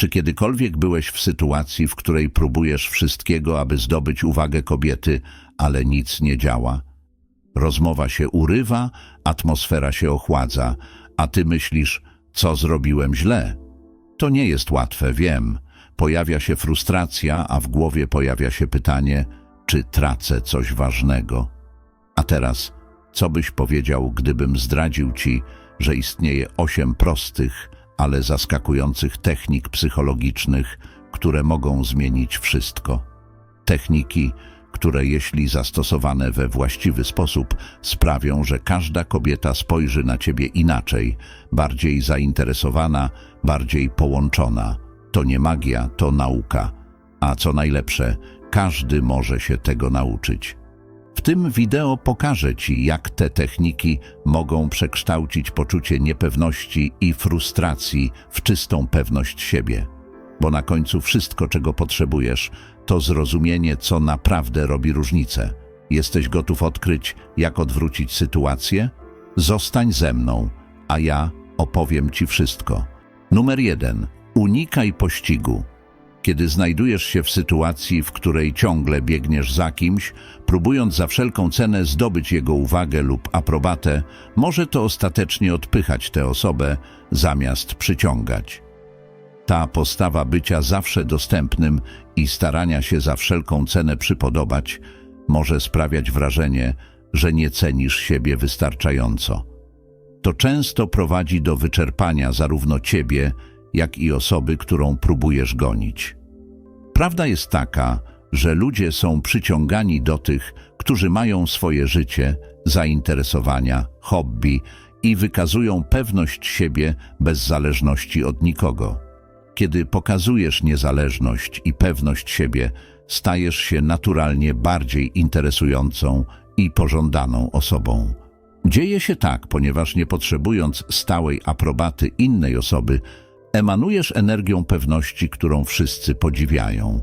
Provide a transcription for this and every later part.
Czy kiedykolwiek byłeś w sytuacji, w której próbujesz wszystkiego, aby zdobyć uwagę kobiety, ale nic nie działa? Rozmowa się urywa, atmosfera się ochładza, a ty myślisz, co zrobiłem źle? To nie jest łatwe, wiem. Pojawia się frustracja, a w głowie pojawia się pytanie, czy tracę coś ważnego. A teraz, co byś powiedział, gdybym zdradził ci, że istnieje osiem prostych, ale zaskakujących technik psychologicznych, które mogą zmienić wszystko? Techniki, które jeśli zastosowane we właściwy sposób sprawią, że każda kobieta spojrzy na ciebie inaczej, bardziej zainteresowana, bardziej połączona. To nie magia, to nauka. A co najlepsze, każdy może się tego nauczyć. W tym wideo pokażę Ci, jak te techniki mogą przekształcić poczucie niepewności i frustracji w czystą pewność siebie. Bo na końcu wszystko, czego potrzebujesz, to zrozumienie, co naprawdę robi różnicę. Jesteś gotów odkryć, jak odwrócić sytuację? Zostań ze mną, a ja opowiem Ci wszystko. Numer jeden. Unikaj pościgu. Kiedy znajdujesz się w sytuacji, w której ciągle biegniesz za kimś, próbując za wszelką cenę zdobyć jego uwagę lub aprobatę, może to ostatecznie odpychać tę osobę, zamiast przyciągać. Ta postawa bycia zawsze dostępnym i starania się za wszelką cenę przypodobać może sprawiać wrażenie, że nie cenisz siebie wystarczająco. To często prowadzi do wyczerpania zarówno ciebie, jak i osoby, którą próbujesz gonić. Prawda jest taka, że ludzie są przyciągani do tych, którzy mają swoje życie, zainteresowania, hobby i wykazują pewność siebie bez zależności od nikogo. Kiedy pokazujesz niezależność i pewność siebie, stajesz się naturalnie bardziej interesującą i pożądaną osobą. Dzieje się tak, ponieważ nie potrzebując stałej aprobaty innej osoby, emanujesz energią pewności, którą wszyscy podziwiają.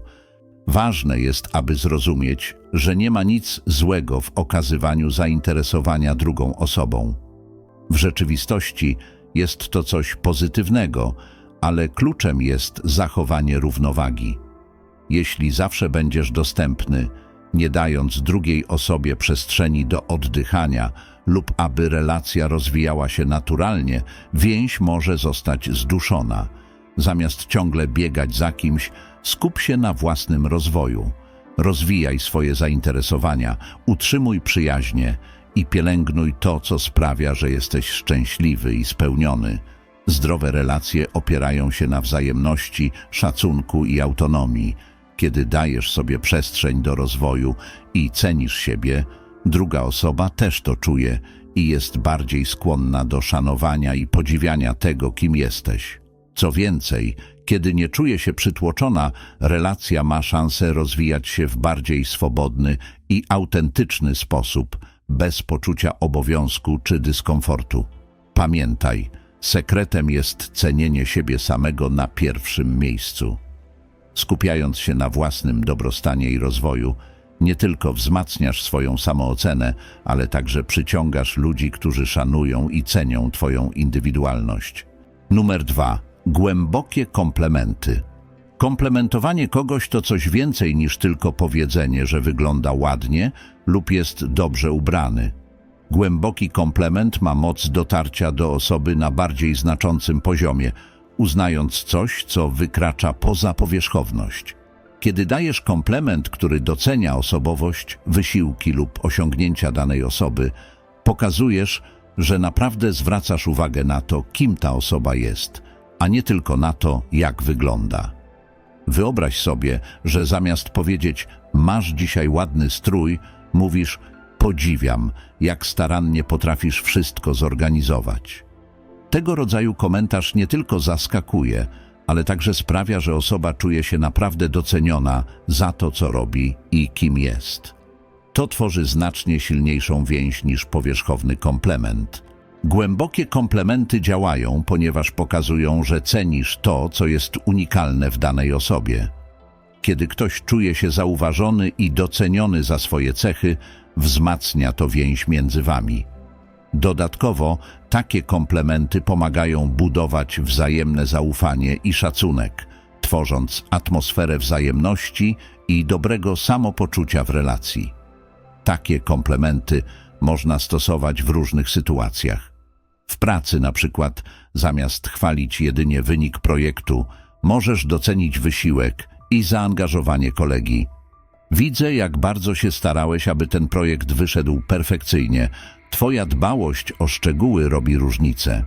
Ważne jest, aby zrozumieć, że nie ma nic złego w okazywaniu zainteresowania drugą osobą. W rzeczywistości jest to coś pozytywnego, ale kluczem jest zachowanie równowagi. Jeśli zawsze będziesz dostępny, nie dając drugiej osobie przestrzeni do oddychania lub aby relacja rozwijała się naturalnie, więź może zostać zduszona. Zamiast ciągle biegać za kimś, skup się na własnym rozwoju. Rozwijaj swoje zainteresowania, utrzymuj przyjaźnie i pielęgnuj to, co sprawia, że jesteś szczęśliwy i spełniony. Zdrowe relacje opierają się na wzajemności, szacunku i autonomii. Kiedy dajesz sobie przestrzeń do rozwoju i cenisz siebie, druga osoba też to czuje i jest bardziej skłonna do szanowania i podziwiania tego, kim jesteś. Co więcej, kiedy nie czuje się przytłoczona, relacja ma szansę rozwijać się w bardziej swobodny i autentyczny sposób, bez poczucia obowiązku czy dyskomfortu. Pamiętaj, sekretem jest cenienie siebie samego na pierwszym miejscu. Skupiając się na własnym dobrostanie i rozwoju, nie tylko wzmacniasz swoją samoocenę, ale także przyciągasz ludzi, którzy szanują i cenią Twoją indywidualność. Numer dwa. Głębokie komplementy. Komplementowanie kogoś to coś więcej niż tylko powiedzenie, że wygląda ładnie lub jest dobrze ubrany. Głęboki komplement ma moc dotarcia do osoby na bardziej znaczącym poziomie, uznając coś, co wykracza poza powierzchowność. Kiedy dajesz komplement, który docenia osobowość, wysiłki lub osiągnięcia danej osoby, pokazujesz, że naprawdę zwracasz uwagę na to, kim ta osoba jest, a nie tylko na to, jak wygląda. Wyobraź sobie, że zamiast powiedzieć masz dzisiaj ładny strój, mówisz podziwiam, jak starannie potrafisz wszystko zorganizować. Tego rodzaju komentarz nie tylko zaskakuje, ale także sprawia, że osoba czuje się naprawdę doceniona za to, co robi i kim jest. To tworzy znacznie silniejszą więź niż powierzchowny komplement. Głębokie komplementy działają, ponieważ pokazują, że cenisz to, co jest unikalne w danej osobie. Kiedy ktoś czuje się zauważony i doceniony za swoje cechy, wzmacnia to więź między wami. Dodatkowo takie komplementy pomagają budować wzajemne zaufanie i szacunek, tworząc atmosferę wzajemności i dobrego samopoczucia w relacji. Takie komplementy można stosować w różnych sytuacjach. W pracy na przykład, zamiast chwalić jedynie wynik projektu, możesz docenić wysiłek i zaangażowanie kolegi. Widzę, jak bardzo się starałeś, aby ten projekt wyszedł perfekcyjnie. Twoja dbałość o szczegóły robi różnicę.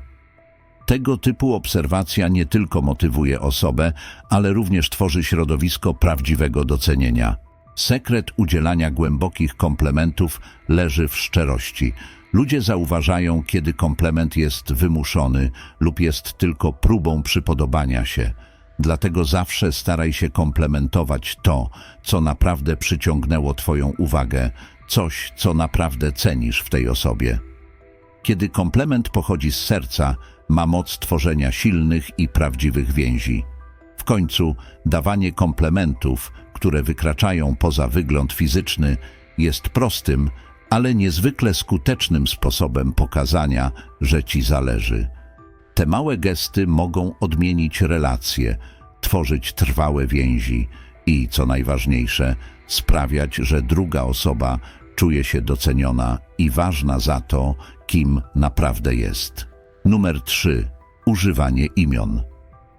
Tego typu obserwacja nie tylko motywuje osobę, ale również tworzy środowisko prawdziwego docenienia. Sekret udzielania głębokich komplementów leży w szczerości. Ludzie zauważają, kiedy komplement jest wymuszony lub jest tylko próbą przypodobania się. Dlatego zawsze staraj się komplementować to, co naprawdę przyciągnęło Twoją uwagę, coś, co naprawdę cenisz w tej osobie. Kiedy komplement pochodzi z serca, ma moc tworzenia silnych i prawdziwych więzi. W końcu dawanie komplementów, które wykraczają poza wygląd fizyczny, jest prostym, ale niezwykle skutecznym sposobem pokazania, że ci zależy. Te małe gesty mogą odmienić relacje, tworzyć trwałe więzi i, co najważniejsze, sprawiać, że druga osoba czuje się doceniona i ważna za to, kim naprawdę jest. Numer 3. Używanie imion.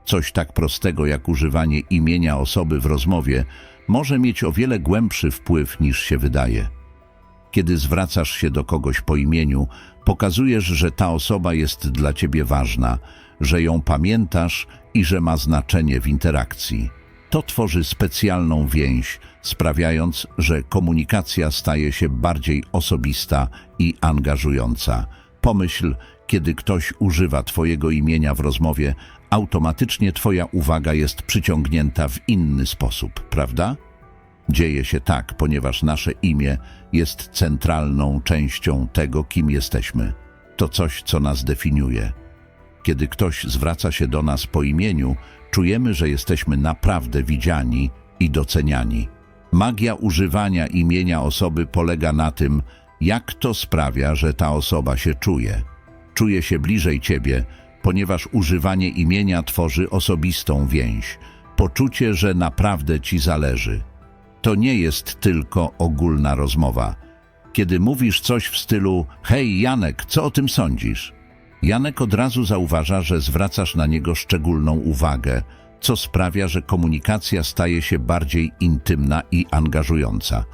Coś tak prostego jak używanie imienia osoby w rozmowie może mieć o wiele głębszy wpływ niż się wydaje. Kiedy zwracasz się do kogoś po imieniu, pokazujesz, że ta osoba jest dla ciebie ważna, że ją pamiętasz i że ma znaczenie w interakcji. To tworzy specjalną więź, sprawiając, że komunikacja staje się bardziej osobista i angażująca. Pomyśl, kiedy ktoś używa Twojego imienia w rozmowie, automatycznie Twoja uwaga jest przyciągnięta w inny sposób, prawda? Dzieje się tak, ponieważ nasze imię jest centralną częścią tego, kim jesteśmy. To coś, co nas definiuje. Kiedy ktoś zwraca się do nas po imieniu, czujemy, że jesteśmy naprawdę widziani i doceniani. Magia używania imienia osoby polega na tym, jak to sprawia, że ta osoba się czuje. Czuje się bliżej ciebie, ponieważ używanie imienia tworzy osobistą więź, poczucie, że naprawdę ci zależy. To nie jest tylko ogólna rozmowa. Kiedy mówisz coś w stylu Hej Janek, co o tym sądzisz? Janek od razu zauważa, że zwracasz na niego szczególną uwagę, co sprawia, że komunikacja staje się bardziej intymna i angażująca.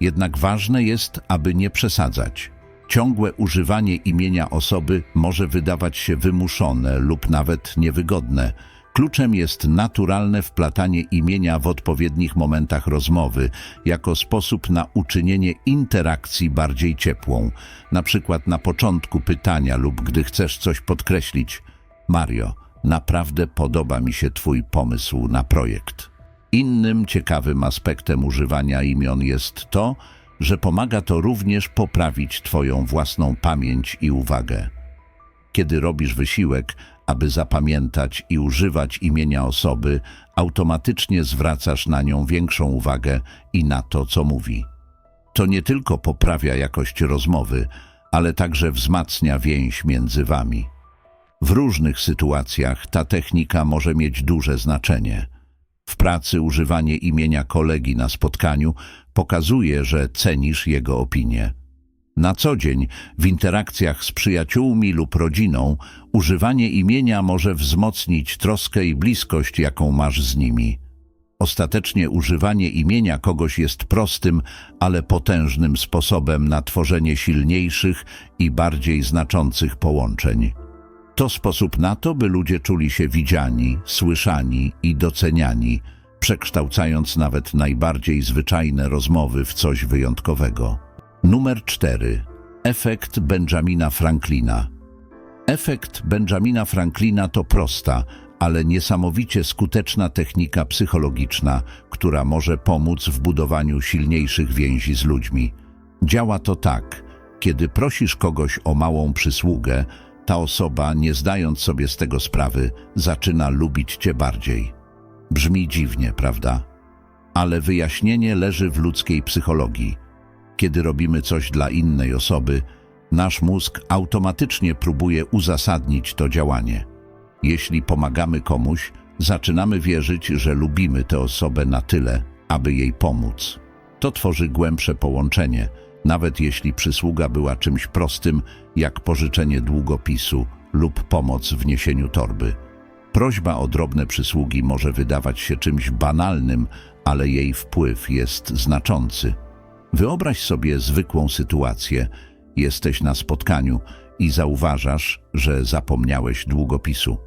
Jednak ważne jest, aby nie przesadzać. Ciągłe używanie imienia osoby może wydawać się wymuszone lub nawet niewygodne. Kluczem jest naturalne wplatanie imienia w odpowiednich momentach rozmowy, jako sposób na uczynienie interakcji bardziej ciepłą, na przykład na początku pytania lub gdy chcesz coś podkreślić. Mario, naprawdę podoba mi się Twój pomysł na projekt. Innym ciekawym aspektem używania imion jest to, że pomaga to również poprawić Twoją własną pamięć i uwagę. Kiedy robisz wysiłek, aby zapamiętać i używać imienia osoby, automatycznie zwracasz na nią większą uwagę i na to, co mówi. To nie tylko poprawia jakość rozmowy, ale także wzmacnia więź między wami. W różnych sytuacjach ta technika może mieć duże znaczenie. W pracy używanie imienia kolegi na spotkaniu pokazuje, że cenisz jego opinię. Na co dzień w interakcjach z przyjaciółmi lub rodziną używanie imienia może wzmocnić troskę i bliskość, jaką masz z nimi. Ostatecznie używanie imienia kogoś jest prostym, ale potężnym sposobem na tworzenie silniejszych i bardziej znaczących połączeń. To sposób na to, by ludzie czuli się widziani, słyszani i doceniani, przekształcając nawet najbardziej zwyczajne rozmowy w coś wyjątkowego. Numer 4. Efekt Benjamina Franklina. Efekt Benjamina Franklina to prosta, ale niesamowicie skuteczna technika psychologiczna, która może pomóc w budowaniu silniejszych więzi z ludźmi. Działa to tak, kiedy prosisz kogoś o małą przysługę, ta osoba, nie zdając sobie z tego sprawy, zaczyna lubić cię bardziej. Brzmi dziwnie, prawda? Ale wyjaśnienie leży w ludzkiej psychologii. Kiedy robimy coś dla innej osoby, nasz mózg automatycznie próbuje uzasadnić to działanie. Jeśli pomagamy komuś, zaczynamy wierzyć, że lubimy tę osobę na tyle, aby jej pomóc. To tworzy głębsze połączenie, nawet jeśli przysługa była czymś prostym, jak pożyczenie długopisu lub pomoc w niesieniu torby. Prośba o drobne przysługi może wydawać się czymś banalnym, ale jej wpływ jest znaczący. Wyobraź sobie zwykłą sytuację. Jesteś na spotkaniu i zauważasz, że zapomniałeś długopisu.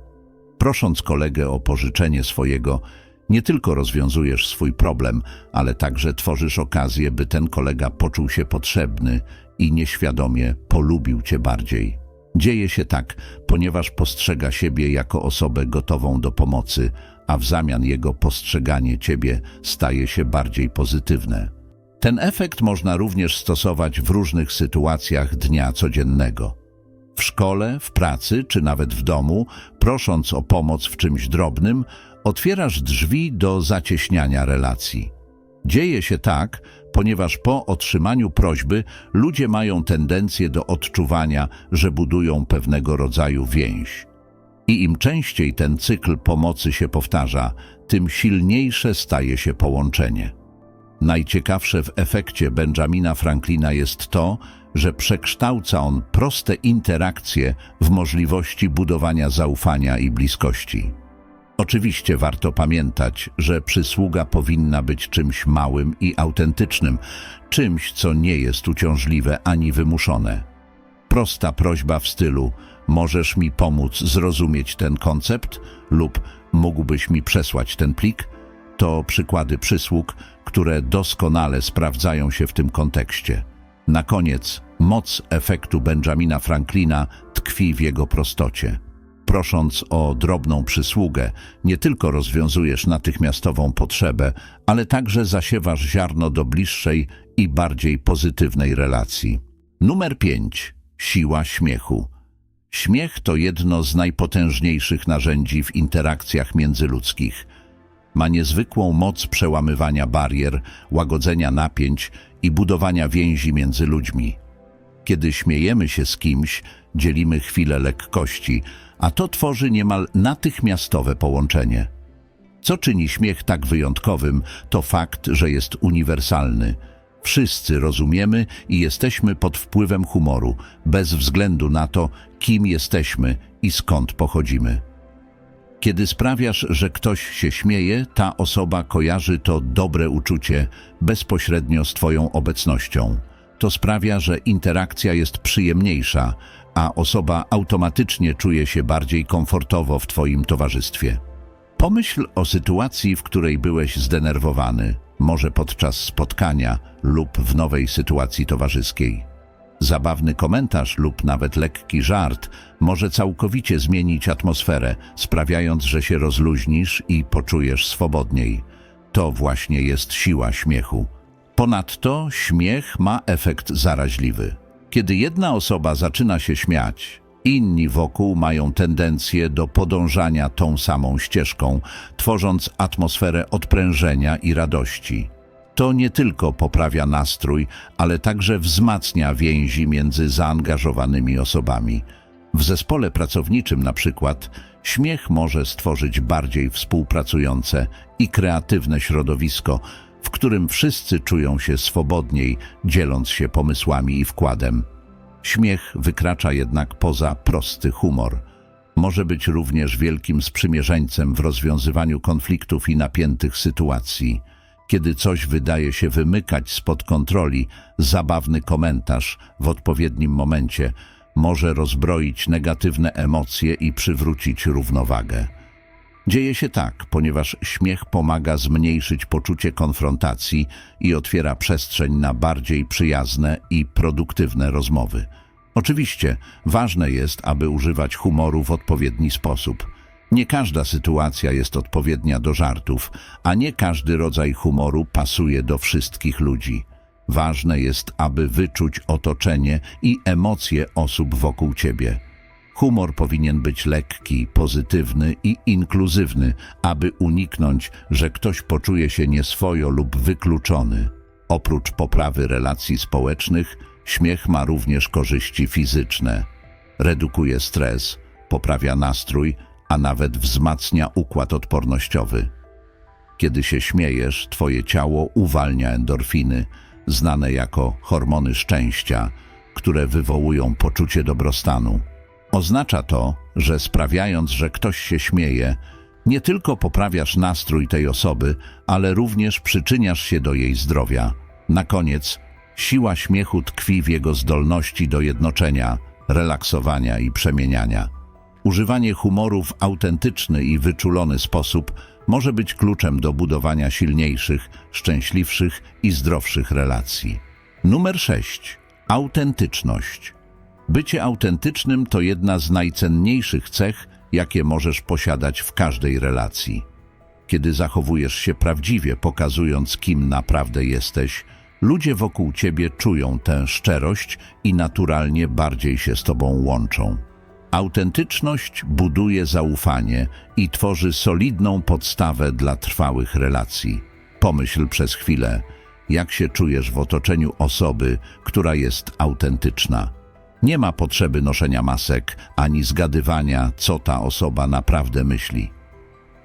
Prosząc kolegę o pożyczenie swojego, nie tylko rozwiązujesz swój problem, ale także tworzysz okazję, by ten kolega poczuł się potrzebny i nieświadomie polubił cię bardziej. Dzieje się tak, ponieważ postrzega siebie jako osobę gotową do pomocy, a w zamian jego postrzeganie ciebie staje się bardziej pozytywne. Ten efekt można również stosować w różnych sytuacjach dnia codziennego. W szkole, w pracy czy nawet w domu, prosząc o pomoc w czymś drobnym, otwierasz drzwi do zacieśniania relacji. Dzieje się tak, ponieważ po otrzymaniu prośby ludzie mają tendencję do odczuwania, że budują pewnego rodzaju więź. I im częściej ten cykl pomocy się powtarza, tym silniejsze staje się połączenie. Najciekawsze w efekcie Benjamina Franklina jest to, że przekształca on proste interakcje w możliwości budowania zaufania i bliskości. Oczywiście warto pamiętać, że przysługa powinna być czymś małym i autentycznym, czymś, co nie jest uciążliwe ani wymuszone. Prosta prośba w stylu możesz mi pomóc zrozumieć ten koncept lub mógłbyś mi przesłać ten plik, to przykłady przysług, które doskonale sprawdzają się w tym kontekście. Na koniec, moc efektu Benjamina Franklina tkwi w jego prostocie. Prosząc o drobną przysługę, nie tylko rozwiązujesz natychmiastową potrzebę, ale także zasiewasz ziarno do bliższej i bardziej pozytywnej relacji. Numer 5. Siła śmiechu. Śmiech to jedno z najpotężniejszych narzędzi w interakcjach międzyludzkich. Ma niezwykłą moc przełamywania barier, łagodzenia napięć i budowania więzi między ludźmi. Kiedy śmiejemy się z kimś, dzielimy chwilę lekkości, a to tworzy niemal natychmiastowe połączenie. Co czyni śmiech tak wyjątkowym, to fakt, że jest uniwersalny. Wszyscy rozumiemy i jesteśmy pod wpływem humoru, bez względu na to, kim jesteśmy i skąd pochodzimy. Kiedy sprawiasz, że ktoś się śmieje, ta osoba kojarzy to dobre uczucie bezpośrednio z Twoją obecnością. To sprawia, że interakcja jest przyjemniejsza, a osoba automatycznie czuje się bardziej komfortowo w Twoim towarzystwie. Pomyśl o sytuacji, w której byłeś zdenerwowany, może podczas spotkania lub w nowej sytuacji towarzyskiej. Zabawny komentarz lub nawet lekki żart może całkowicie zmienić atmosferę, sprawiając, że się rozluźnisz i poczujesz swobodniej. To właśnie jest siła śmiechu. Ponadto śmiech ma efekt zaraźliwy. Kiedy jedna osoba zaczyna się śmiać, inni wokół mają tendencję do podążania tą samą ścieżką, tworząc atmosferę odprężenia i radości. To nie tylko poprawia nastrój, ale także wzmacnia więzi między zaangażowanymi osobami. W zespole pracowniczym na przykład śmiech może stworzyć bardziej współpracujące i kreatywne środowisko, w którym wszyscy czują się swobodniej, dzieląc się pomysłami i wkładem. Śmiech wykracza jednak poza prosty humor. Może być również wielkim sprzymierzeńcem w rozwiązywaniu konfliktów i napiętych sytuacji. Kiedy coś wydaje się wymykać spod kontroli, zabawny komentarz w odpowiednim momencie może rozbroić negatywne emocje i przywrócić równowagę. Dzieje się tak, ponieważ śmiech pomaga zmniejszyć poczucie konfrontacji i otwiera przestrzeń na bardziej przyjazne i produktywne rozmowy. Oczywiście ważne jest, aby używać humoru w odpowiedni sposób. Nie każda sytuacja jest odpowiednia do żartów, a nie każdy rodzaj humoru pasuje do wszystkich ludzi. Ważne jest, aby wyczuć otoczenie i emocje osób wokół ciebie. Humor powinien być lekki, pozytywny i inkluzywny, aby uniknąć, że ktoś poczuje się nieswojo lub wykluczony. Oprócz poprawy relacji społecznych, śmiech ma również korzyści fizyczne. Redukuje stres, poprawia nastrój, a nawet wzmacnia układ odpornościowy. Kiedy się śmiejesz, twoje ciało uwalnia endorfiny, znane jako hormony szczęścia, które wywołują poczucie dobrostanu. Oznacza to, że sprawiając, że ktoś się śmieje, nie tylko poprawiasz nastrój tej osoby, ale również przyczyniasz się do jej zdrowia. Na koniec, siła śmiechu tkwi w jego zdolności do jednoczenia, relaksowania i przemieniania. Używanie humoru w autentyczny i wyczulony sposób może być kluczem do budowania silniejszych, szczęśliwszych i zdrowszych relacji. Numer 6. Autentyczność. Bycie autentycznym to jedna z najcenniejszych cech, jakie możesz posiadać w każdej relacji. Kiedy zachowujesz się prawdziwie, pokazując kim naprawdę jesteś, ludzie wokół ciebie czują tę szczerość i naturalnie bardziej się z tobą łączą. Autentyczność buduje zaufanie i tworzy solidną podstawę dla trwałych relacji. Pomyśl przez chwilę, jak się czujesz w otoczeniu osoby, która jest autentyczna. Nie ma potrzeby noszenia masek ani zgadywania, co ta osoba naprawdę myśli.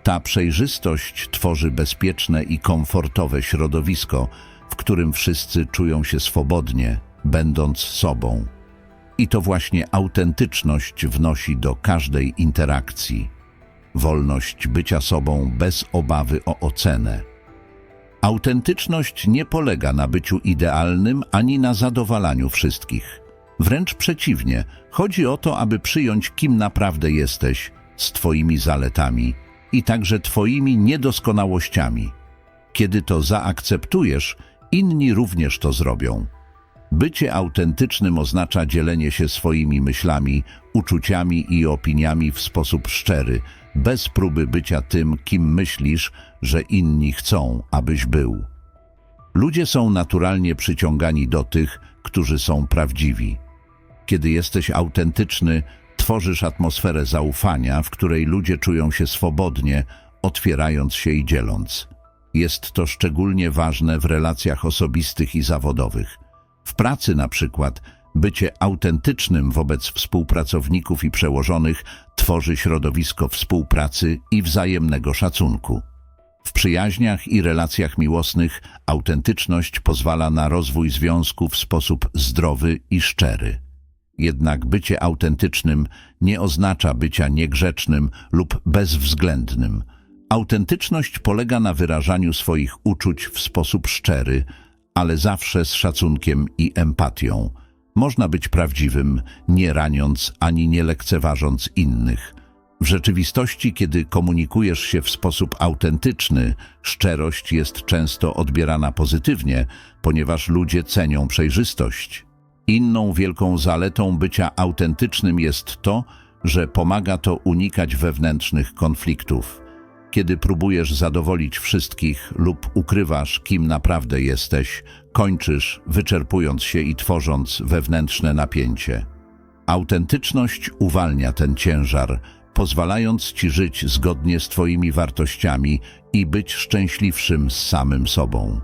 Ta przejrzystość tworzy bezpieczne i komfortowe środowisko, w którym wszyscy czują się swobodnie, będąc sobą. I to właśnie autentyczność wnosi do każdej interakcji. Wolność bycia sobą bez obawy o ocenę. Autentyczność nie polega na byciu idealnym ani na zadowalaniu wszystkich. Wręcz przeciwnie, chodzi o to, aby przyjąć, kim naprawdę jesteś, z Twoimi zaletami i także Twoimi niedoskonałościami. Kiedy to zaakceptujesz, inni również to zrobią. Bycie autentycznym oznacza dzielenie się swoimi myślami, uczuciami i opiniami w sposób szczery, bez próby bycia tym, kim myślisz, że inni chcą, abyś był. Ludzie są naturalnie przyciągani do tych, którzy są prawdziwi. Kiedy jesteś autentyczny, tworzysz atmosferę zaufania, w której ludzie czują się swobodnie, otwierając się i dzieląc. Jest to szczególnie ważne w relacjach osobistych i zawodowych. W pracy na przykład bycie autentycznym wobec współpracowników i przełożonych tworzy środowisko współpracy i wzajemnego szacunku. W przyjaźniach i relacjach miłosnych autentyczność pozwala na rozwój związku w sposób zdrowy i szczery. Jednak bycie autentycznym nie oznacza bycia niegrzecznym lub bezwzględnym. Autentyczność polega na wyrażaniu swoich uczuć w sposób szczery, ale zawsze z szacunkiem i empatią. Można być prawdziwym, nie raniąc ani nie lekceważąc innych. W rzeczywistości, kiedy komunikujesz się w sposób autentyczny, szczerość jest często odbierana pozytywnie, ponieważ ludzie cenią przejrzystość. Inną wielką zaletą bycia autentycznym jest to, że pomaga to unikać wewnętrznych konfliktów. Kiedy próbujesz zadowolić wszystkich lub ukrywasz, kim naprawdę jesteś, kończysz, wyczerpując się i tworząc wewnętrzne napięcie. Autentyczność uwalnia ten ciężar, pozwalając ci żyć zgodnie z Twoimi wartościami i być szczęśliwszym z samym sobą.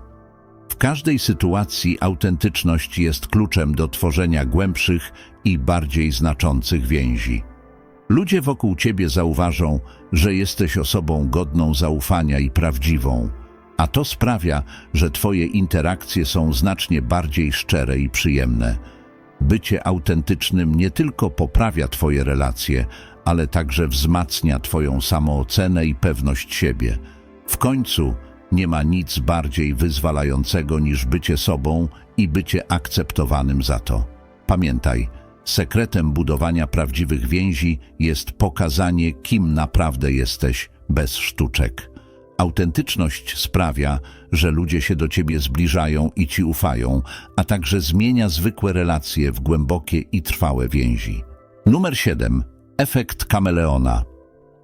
W każdej sytuacji autentyczność jest kluczem do tworzenia głębszych i bardziej znaczących więzi. Ludzie wokół ciebie zauważą, że jesteś osobą godną zaufania i prawdziwą, a to sprawia, że twoje interakcje są znacznie bardziej szczere i przyjemne. Bycie autentycznym nie tylko poprawia twoje relacje, ale także wzmacnia twoją samoocenę i pewność siebie. W końcu nie ma nic bardziej wyzwalającego niż bycie sobą i bycie akceptowanym za to. Pamiętaj, sekretem budowania prawdziwych więzi jest pokazanie, kim naprawdę jesteś, bez sztuczek. Autentyczność sprawia, że ludzie się do ciebie zbliżają i ci ufają, a także zmienia zwykłe relacje w głębokie i trwałe więzi. Numer 7. Efekt kameleona.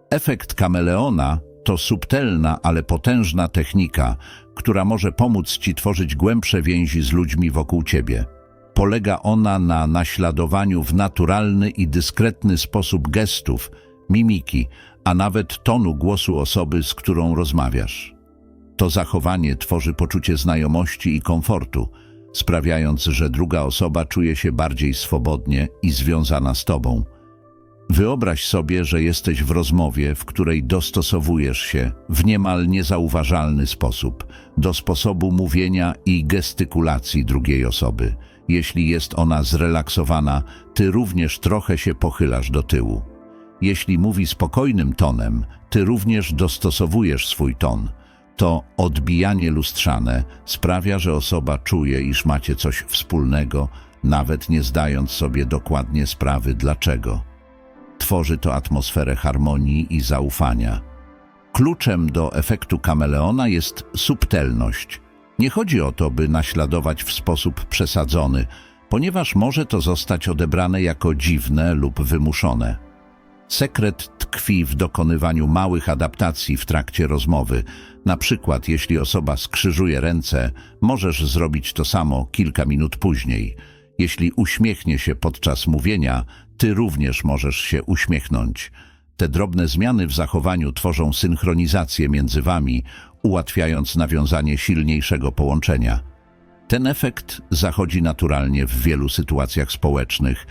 Efekt kameleona to subtelna, ale potężna technika, która może pomóc Ci tworzyć głębsze więzi z ludźmi wokół Ciebie. Polega ona na naśladowaniu w naturalny i dyskretny sposób gestów, mimiki, a nawet tonu głosu osoby, z którą rozmawiasz. To zachowanie tworzy poczucie znajomości i komfortu, sprawiając, że druga osoba czuje się bardziej swobodnie i związana z Tobą. Wyobraź sobie, że jesteś w rozmowie, w której dostosowujesz się w niemal niezauważalny sposób do sposobu mówienia i gestykulacji drugiej osoby. Jeśli jest ona zrelaksowana, ty również trochę się pochylasz do tyłu. Jeśli mówi spokojnym tonem, ty również dostosowujesz swój ton. To odbijanie lustrzane sprawia, że osoba czuje, iż macie coś wspólnego, nawet nie zdając sobie dokładnie sprawy dlaczego. Tworzy to atmosferę harmonii i zaufania. Kluczem do efektu kameleona jest subtelność. Nie chodzi o to, by naśladować w sposób przesadzony, ponieważ może to zostać odebrane jako dziwne lub wymuszone. Sekret tkwi w dokonywaniu małych adaptacji w trakcie rozmowy. Na przykład, jeśli osoba skrzyżuje ręce, możesz zrobić to samo kilka minut później. Jeśli uśmiechnie się podczas mówienia, ty również możesz się uśmiechnąć. Te drobne zmiany w zachowaniu tworzą synchronizację między wami, ułatwiając nawiązanie silniejszego połączenia. Ten efekt zachodzi naturalnie w wielu sytuacjach społecznych,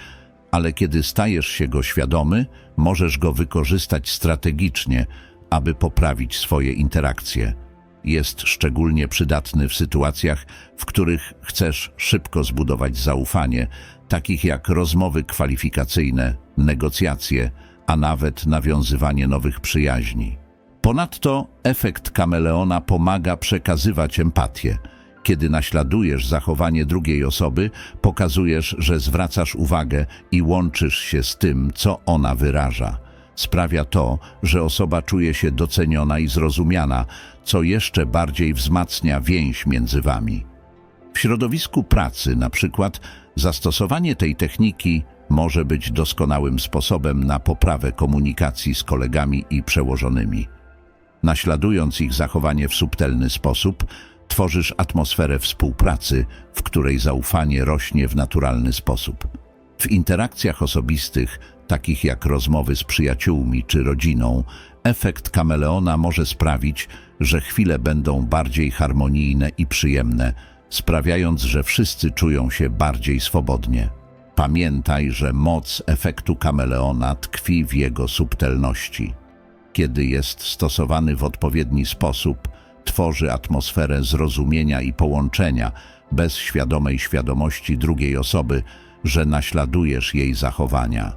ale kiedy stajesz się go świadomy, możesz go wykorzystać strategicznie, aby poprawić swoje interakcje. Jest szczególnie przydatny w sytuacjach, w których chcesz szybko zbudować zaufanie, takich jak rozmowy kwalifikacyjne, negocjacje, a nawet nawiązywanie nowych przyjaźni. Ponadto efekt kameleona pomaga przekazywać empatię. Kiedy naśladujesz zachowanie drugiej osoby, pokazujesz, że zwracasz uwagę i łączysz się z tym, co ona wyraża. Sprawia to, że osoba czuje się doceniona i zrozumiana, co jeszcze bardziej wzmacnia więź między wami. W środowisku pracy, na przykład, zastosowanie tej techniki może być doskonałym sposobem na poprawę komunikacji z kolegami i przełożonymi. Naśladując ich zachowanie w subtelny sposób, tworzysz atmosferę współpracy, w której zaufanie rośnie w naturalny sposób. W interakcjach osobistych, takich jak rozmowy z przyjaciółmi czy rodziną, efekt kameleona może sprawić, że chwile będą bardziej harmonijne i przyjemne, sprawiając, że wszyscy czują się bardziej swobodnie. Pamiętaj, że moc efektu kameleona tkwi w jego subtelności. Kiedy jest stosowany w odpowiedni sposób, tworzy atmosferę zrozumienia i połączenia bez świadomej świadomości drugiej osoby, że naśladujesz jej zachowania.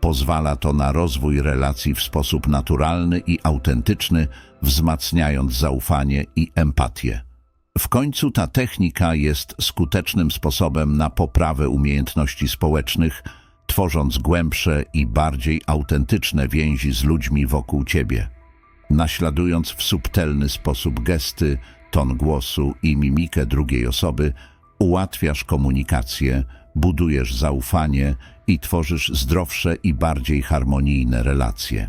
Pozwala to na rozwój relacji w sposób naturalny i autentyczny, wzmacniając zaufanie i empatię. W końcu ta technika jest skutecznym sposobem na poprawę umiejętności społecznych, tworząc głębsze i bardziej autentyczne więzi z ludźmi wokół ciebie. Naśladując w subtelny sposób gesty, ton głosu i mimikę drugiej osoby, ułatwiasz komunikację, budujesz zaufanie i tworzysz zdrowsze i bardziej harmonijne relacje.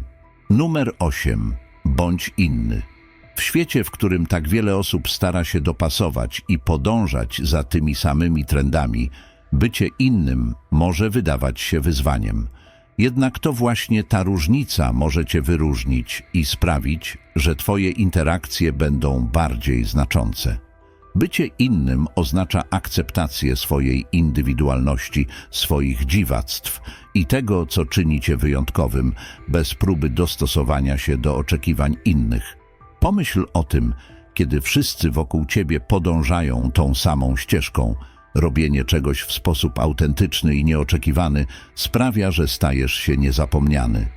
Numer 8. Bądź inny. W świecie, w którym tak wiele osób stara się dopasować i podążać za tymi samymi trendami, bycie innym może wydawać się wyzwaniem. Jednak to właśnie ta różnica może cię wyróżnić i sprawić, że twoje interakcje będą bardziej znaczące. Bycie innym oznacza akceptację swojej indywidualności, swoich dziwactw i tego, co czyni cię wyjątkowym, bez próby dostosowania się do oczekiwań innych. Pomyśl o tym, kiedy wszyscy wokół ciebie podążają tą samą ścieżką. Robienie czegoś w sposób autentyczny i nieoczekiwany sprawia, że stajesz się niezapomniany.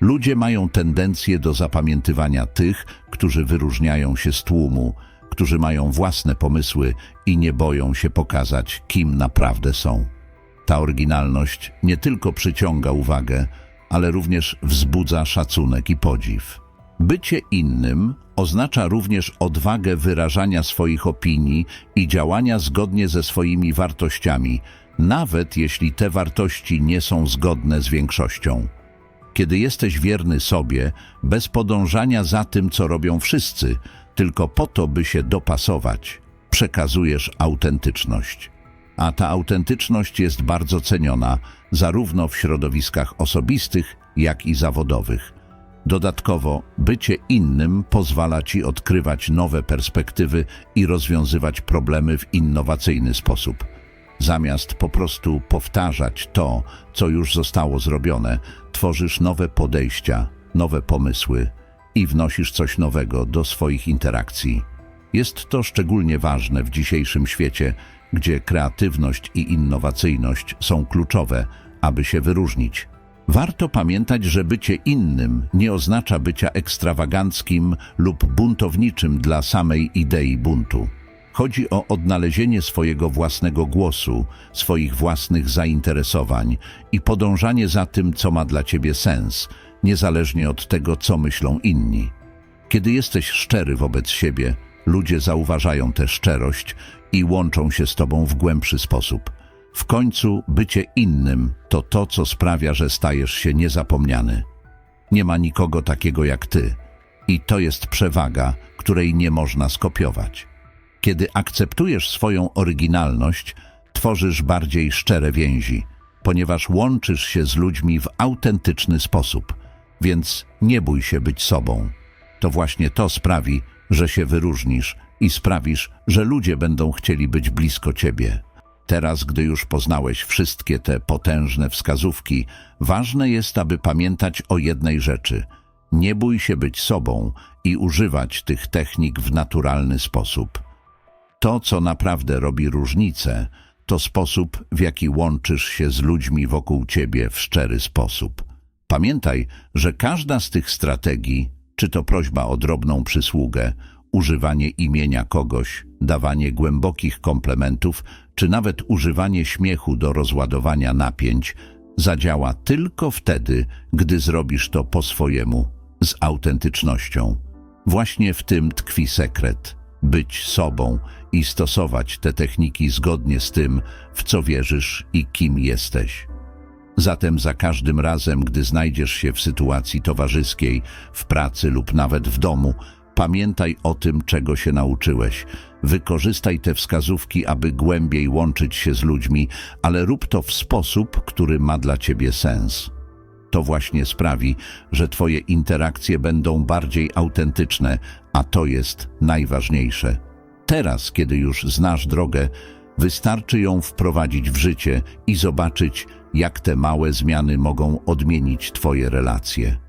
Ludzie mają tendencję do zapamiętywania tych, którzy wyróżniają się z tłumu, którzy mają własne pomysły i nie boją się pokazać, kim naprawdę są. Ta oryginalność nie tylko przyciąga uwagę, ale również wzbudza szacunek i podziw. Bycie innym oznacza również odwagę wyrażania swoich opinii i działania zgodnie ze swoimi wartościami, nawet jeśli te wartości nie są zgodne z większością. Kiedy jesteś wierny sobie, bez podążania za tym, co robią wszyscy, tylko po to, by się dopasować, przekazujesz autentyczność. A ta autentyczność jest bardzo ceniona zarówno w środowiskach osobistych, jak i zawodowych. Dodatkowo, bycie innym pozwala ci odkrywać nowe perspektywy i rozwiązywać problemy w innowacyjny sposób. Zamiast po prostu powtarzać to, co już zostało zrobione, tworzysz nowe podejścia, nowe pomysły i wnosisz coś nowego do swoich interakcji. Jest to szczególnie ważne w dzisiejszym świecie, gdzie kreatywność i innowacyjność są kluczowe, aby się wyróżnić. Warto pamiętać, że bycie innym nie oznacza bycia ekstrawaganckim lub buntowniczym dla samej idei buntu. Chodzi o odnalezienie swojego własnego głosu, swoich własnych zainteresowań i podążanie za tym, co ma dla ciebie sens, niezależnie od tego, co myślą inni. Kiedy jesteś szczery wobec siebie, ludzie zauważają tę szczerość i łączą się z tobą w głębszy sposób. W końcu bycie innym to to, co sprawia, że stajesz się niezapomniany. Nie ma nikogo takiego jak ty i to jest przewaga, której nie można skopiować. Kiedy akceptujesz swoją oryginalność, tworzysz bardziej szczere więzi, ponieważ łączysz się z ludźmi w autentyczny sposób, więc nie bój się być sobą. To właśnie to sprawi, że się wyróżnisz i sprawisz, że ludzie będą chcieli być blisko ciebie. Teraz, gdy już poznałeś wszystkie te potężne wskazówki, ważne jest, aby pamiętać o jednej rzeczy. Nie bój się być sobą i używać tych technik w naturalny sposób. To, co naprawdę robi różnicę, to sposób, w jaki łączysz się z ludźmi wokół ciebie w szczery sposób. Pamiętaj, że każda z tych strategii, czy to prośba o drobną przysługę, używanie imienia kogoś, dawanie głębokich komplementów, czy nawet używanie śmiechu do rozładowania napięć, zadziała tylko wtedy, gdy zrobisz to po swojemu, z autentycznością. Właśnie w tym tkwi sekret. Być sobą i stosować te techniki zgodnie z tym, w co wierzysz i kim jesteś. Zatem za każdym razem, gdy znajdziesz się w sytuacji towarzyskiej, w pracy lub nawet w domu, pamiętaj o tym, czego się nauczyłeś. Wykorzystaj te wskazówki, aby głębiej łączyć się z ludźmi, ale rób to w sposób, który ma dla ciebie sens. To właśnie sprawi, że Twoje interakcje będą bardziej autentyczne, a to jest najważniejsze. Teraz, kiedy już znasz drogę, wystarczy ją wprowadzić w życie i zobaczyć, jak te małe zmiany mogą odmienić Twoje relacje.